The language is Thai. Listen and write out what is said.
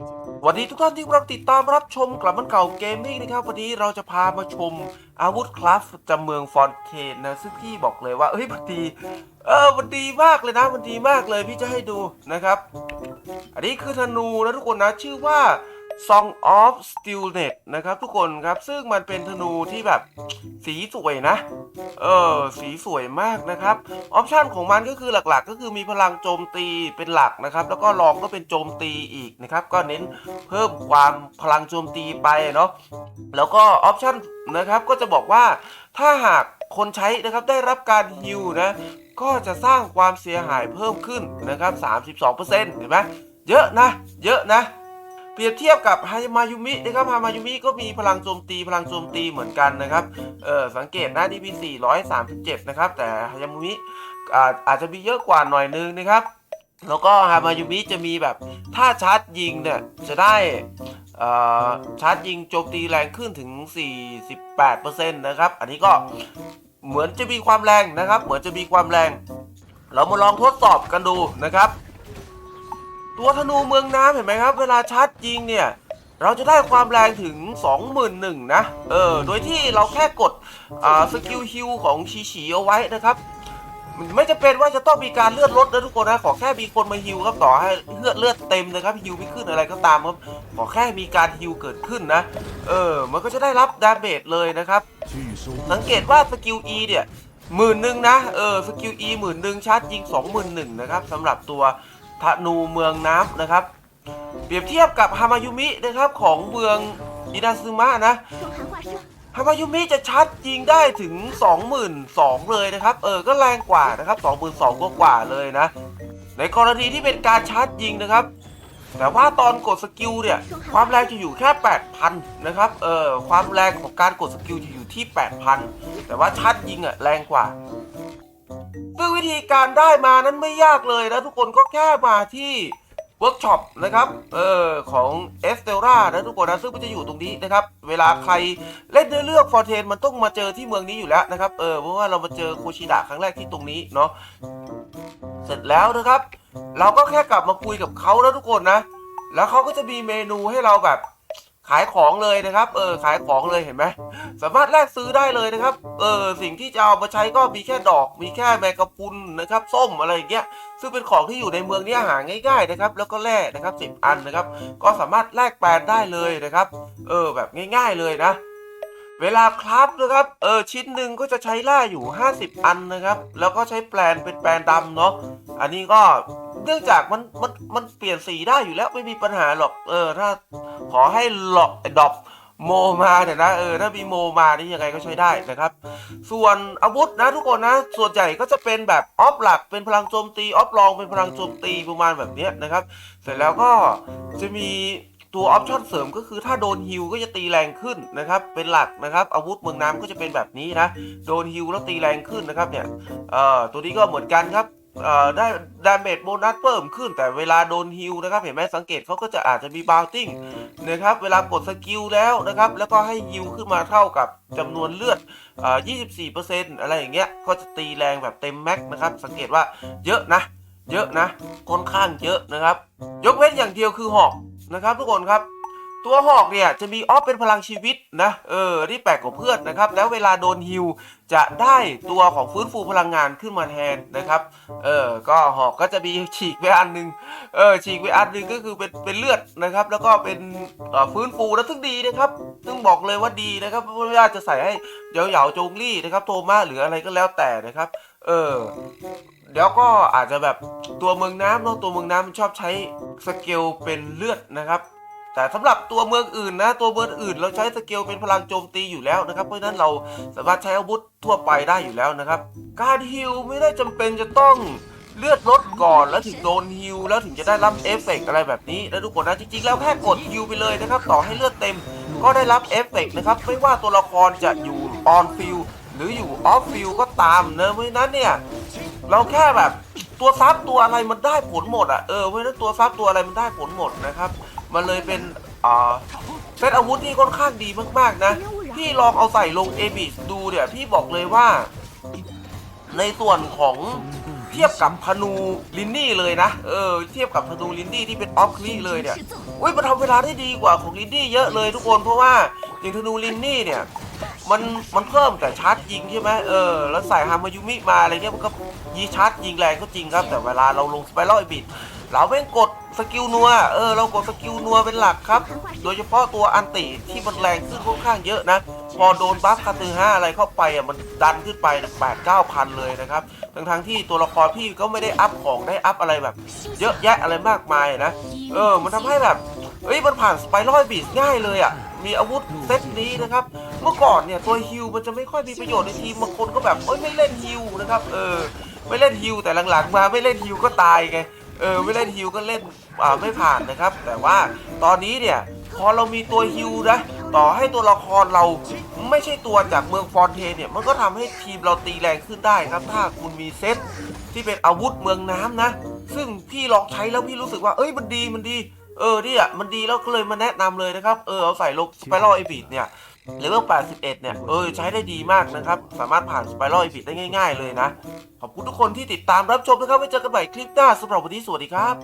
สวัสดีทุกท่านที่รับติดตามรับชมกลับมันเก่าเกมมิ่งนะครับวันนี้เราจะพามาชมอาวุธคลาสจำเมืองฟอนเทนนะซึ่งพี่บอกเลยว่าเอ้ยมันดีเออมันดีมากเลยนะมันดีมากเลยพี่จะให้ดูนะครับ อันนี้คือธนูนะทุกคนนะชื่อว่า Song of Stillnet นะครับทุกคนครับซึ่งมันเป็นธนูที่แบบสีสวยนะ เออสีสวยมากนะครับ ออปชันของมันก็คือหลักๆ ก็คือมีพลังโจมตีเป็นหลักนะครับ แล้วก็รองก็เป็นโจมตีอีกนะครับ ก็เน้นเพิ่มความพลังโจมตีไปเนาะแล้วก็ออปชันนะครับก็จะบอกว่าถ้าหากคนใช้นะครับได้รับการฮิวนะก็จะสร้างความเสียหายเพิ่มขึ้นนะครับ 32%เห็นไหมเยอะนะ เยอะนะ เปรียบเทียบกับฮายามายุมินะครับฮายามายุมิก็มีพลังโจมตีพลังโจมตีเหมือนกันนะครับเออสังเกตนะนี่มี437 นะครับ แต่ฮายามายุมิอาจจะมีเยอะกว่าหน่อยนึงนะครับ แล้วก็ฮามายุมิจะมีแบบถ้าชาร์จยิงเนี่ยจะได้ชาร์จยิงโจมตีแรงขึ้นถึง 48%นะครับ อันนี้ก็เหมือนจะมีความแรงนะครับ เหมือนจะมีความแรง เรามาลองทดสอบกันดูนะครับ ตัวธนูเมืองน้ำเห็นไหมครับ เวลาชาร์จยิงเนี่ย เราจะได้ความแรงถึง 21,000นะ เออ โดยที่เราแค่กดอ่าสกิลฮิลของชีฉีเอาไว้นะครับไม่จะเป็นว่าจะต้องมีการเลือดลดนะทุกคนนะ ขอแค่มีคนมาฮิวครับต่อให้เลือดเลือดเต็มนะครับฮิวไม่ขึ้นอะไรก็ตามครับ ขอแค่มีการฮิวเกิดขึ้นนะ เออ มันก็จะได้รับดาเมจเลยนะครับ สังเกตว่าสกิล E เนี่ยหมื่นหนึ่งนะ เออ สกิล E หมื่นหนึ่งชาร์จยิงสองหมื่นหนึ่งนะครับสำหรับตัว ธนูเมืองน้ำนะครับ เปรียบเทียบกับฮามายุมินะครับของเมืองอินาซึมะนะฮามายุมิจะชัดยิงได้ถึง 22,000เลยนะครับ เออ ก็แรงกว่านะครับ 22,000กว่ากว่าเลยนะ ในกรณีที่เป็นการชัดยิงนะครับ แต่ว่าตอนกดสกิลเนี่ย ความแรงจะอยู่แค่ 8,000 นะครับ เออ ความแรงของการกดสกิลจะอยู่ที่ 8,000 แต่ว่าชัดยิงอะแรงกว่า ซึ่งวิธีการได้มานั้นไม่ยากเลยนะทุกคนก็แค่มาที่เวิร์กช็อปนะครับ เออของเอสเตล่านะทุกคนนะซึ่งมันจะอยู่ตรงนี้นะครับ เวลาใครเล่นเนื้อเรื่องฟอร์เทนมันต้องมาเจอที่เมืองนี้อยู่แล้วนะครับ เออเพราะว่าเรามาเจอโคชิดะครั้งแรกที่ตรงนี้เนาะ เสร็จแล้วนะครับ เราก็แค่กลับมาคุยกับเขาแล้วทุกคนนะ แล้วเขาก็จะมีเมนูให้เราแบบ ขายของเลยนะครับ เออขายของเลยเห็นไหมสามารถแลกซื้อได้เลยนะครับ เออสิ่งที่จะเอามาใช้ก็มีแค่ดอก มีแค่แมงกะพรุนนะครับส้มอะไรอย่างเงี้ยซึ่งเป็นของที่อยู่ในเมืองเนี้หาง่ายๆนะครับ แล้วก็แลกนะครับสิบอันนะครับ ก็สามารถแลกแปลนได้เลยนะครับ เออแบบง่าย ๆเลยนะ เวลาคราฟนะครับ เออชิ้นหนึ่งก็จะใช้ล่าอยู่ 50 อันนะครับ แล้วก็ใช้แปลนเป็นแปลนดำเนาะ อันนี้ก็เนื่องจากมันมันมันเปลี่ยนสีได้อยู่แล้วไม่มีปัญหาหรอก เออถ้าขอให้หลอกดอบโมมาเนี่ยนะเออถ้ามีโมมานี่ยังไงก็ใช้ได้นะครับ ส่วนอาวุธนะทุกคนนะ ส่วนใหญ่ก็จะเป็นแบบออฟหลักเป็นพลังโจมตีออฟรองเป็นพลังโจมตีประมาณแบบนี้นะครับ เสร็จแล้วก็จะมี ตัวออปชั่นเสริมก็คือถ้าโดนฮิวก็จะตีแรงขึ้นนะครับเป็นหลักนะครับอาวุธเมืองน้ำก็จะเป็นแบบนี้นะโดนฮิวแล้วตีแรงขึ้นนะครับเนี่ยเอ่อตัวนี้ก็เหมือนกันครับเอ่อได้ดาเมจโบนัสเพิ่มขึ้นแต่เวลาโดนฮิวนะครับเห็นไหมสังเกตเขาก็จะอาจจะมีบาวติ้งนะครับเวลากดสกิลแล้วนะครับแล้วก็ให้ฮิวขึ้นมาเท่ากับจำนวนเลือดเอ่อ24%อะไรอย่างเงี้ยก็จะตีแรงแบบเต็มแม็กนะครับสังเกตว่าเยอะนะเยอะนะค่อนข้างเยอะนะครับ ยกเว้นอย่างเดียวคือหอก นะครับ ทุกคนครับตัวหอกเนี่ยจะมีออฟเป็นพลังชีวิตนะเออที่แปลกกว่าเพื่อนนะครับ แล้วเวลาโดนฮิวจะได้ตัวของฟื้นฟูพลังงานขึ้นมาแทนนะครับเออก็หอกก็จะมีฉีกไปอันหนึงเออฉีกไปอันหนึงก็คือเป็นเป็นเลือดนะครับ แล้วก็เป็นฟื้นฟูแล้วซึ่งดีนะครับซึ่งบอกเลยว่าดีนะครับไม่ว่าจะใส่ให้เหยาๆจงลี่นะครับ โทมาหรืออะไรก็แล้วแต่นะครับ เออ เดี๋ยวก็อาจจะแบบตัวเมืองน้ำเนาะตัวเมืองน้ำมันชอบใช้สเกลเป็นเลือดนะครับ แต่สำหรับตัวเมืองอื่นนะ ตัวเมืองอื่น เราใช้สเกลเป็นพลังโจมตีอยู่แล้วนะครับ เพราะฉะนั้นเราสามารถใช้อาวุธทั่วไปได้อยู่แล้วนะครับ การฮิลไม่ได้จำเป็นจะต้องเลือดลดก่อนแล้วถึงโดนฮิลแล้วถึงจะได้รับเอฟเฟกต์อะไรแบบนี้นะทุกคนนะจริงๆแล้วแค่กดฮิลไปเลยนะครับ ต่อให้เลือดเต็ม ก็ได้รับเอฟเฟกต์นะครับไม่ว่าตัวละครจะอยู่ออนฟิลหรืออยู่ออฟฟิลก็ตามเนะเพราะฉะนั้นเนี่ย เราแค่แบบตัวซับตัวอะไรมันได้ผลหมดอะเออเพราะฉะนั้นตัวซับตัวอะไรมันได้ผลหมดนะครับ มันเลยเป็นอ่าเซตอาวุธที่ค่อนข้างดีมากๆนะพี่ลองเอาใส่ลงเอบิสดูเนี่ยพี่บอกเลยว่า ในส่วนของเทียบกับธนูลินนี่เลยนะ เออ เทียบกับธนูลินนี่ที่เป็นออฟคลีเลยเนี่ยอุ้ยมันทำเวลาได้ดีกว่าของลินนี่เยอะเลยทุกคนเพราะว่าอย่างธนูลินนี่เนี่ย มันมันเพิ่มแต่ชาร์จยิงใช่ไหมเออแล้วใส่ฮามายุมิมาอะไรเงี้ยมันก็ยีชาร์จยิงแรงก็จริงครับ แต่เวลาเราลงสไปรัลไอบิดเราแม่งกดสกิลนัวเออเรากดสกิลนัวเป็นหลักครับ โดยเฉพาะตัวอันติที่มันแรงขึ้นค่อนข้างเยอะนะ พอโดนบัฟคาตือห้าอะไรเข้าไปอะมันดันขึ้นไปแปดเก้าพันเลยนะครับทั้งทั้งที่ตัวละครพี่ก็ไม่ได้อัพของได้อัพอะไรแบบ เยอะแยะอะไรมากมายนะ เออ มันทำให้แบบ เอ้ยมันผ่านสไปรัลบีสง่ายเลยอะ่ะ มีอาวุธเซตนี้นะครับ เมื่อก่อนเนี่ยตัวฮิลมันจะไม่ค่อยมีประโยชน์ในทีมบางคนก็แบบเอ้ยไม่เล่นฮิลนะครับเออไม่เล่นฮิลแต่หลังๆ มาไม่เล่นฮิลก็ตายไงเออไม่เล่นฮิลก็เล่นอ่าไม่ผ่านนะครับ แต่ว่าตอนนี้เนี่ยพอเรามีตัวฮิลนะต่อให้ตัวละครเราไม่ใช่ตัวจากเมืองฟอนเทนเนี่ยมันก็ทำให้ทีมเราตีแรงขึ้นได้ครับ ถ้าคุณมีเซตที่เป็นอาวุธเมืองน้ำนะ ซึ่งพี่ลองใช้แล้วพี่รู้สึกว่าเอ้ยมันดีมันดี เออเนี่ยมันดีแล้วก็เลยมาแนะนำเลยนะครับ เออเอาใส่ลกสไปรอลไอบีดเนี่ยเลเวล81 เนี่ย เออใช้ได้ดีมากนะครับ สามารถผ่านสไปรัลไอพิดได้ง่ายๆเลยนะ ขอบคุณทุกคนที่ติดตามรับชมนะครับ ไว้เจอกันใหม่คลิปหน้าสำหรับวันนี้สวัสดีครับ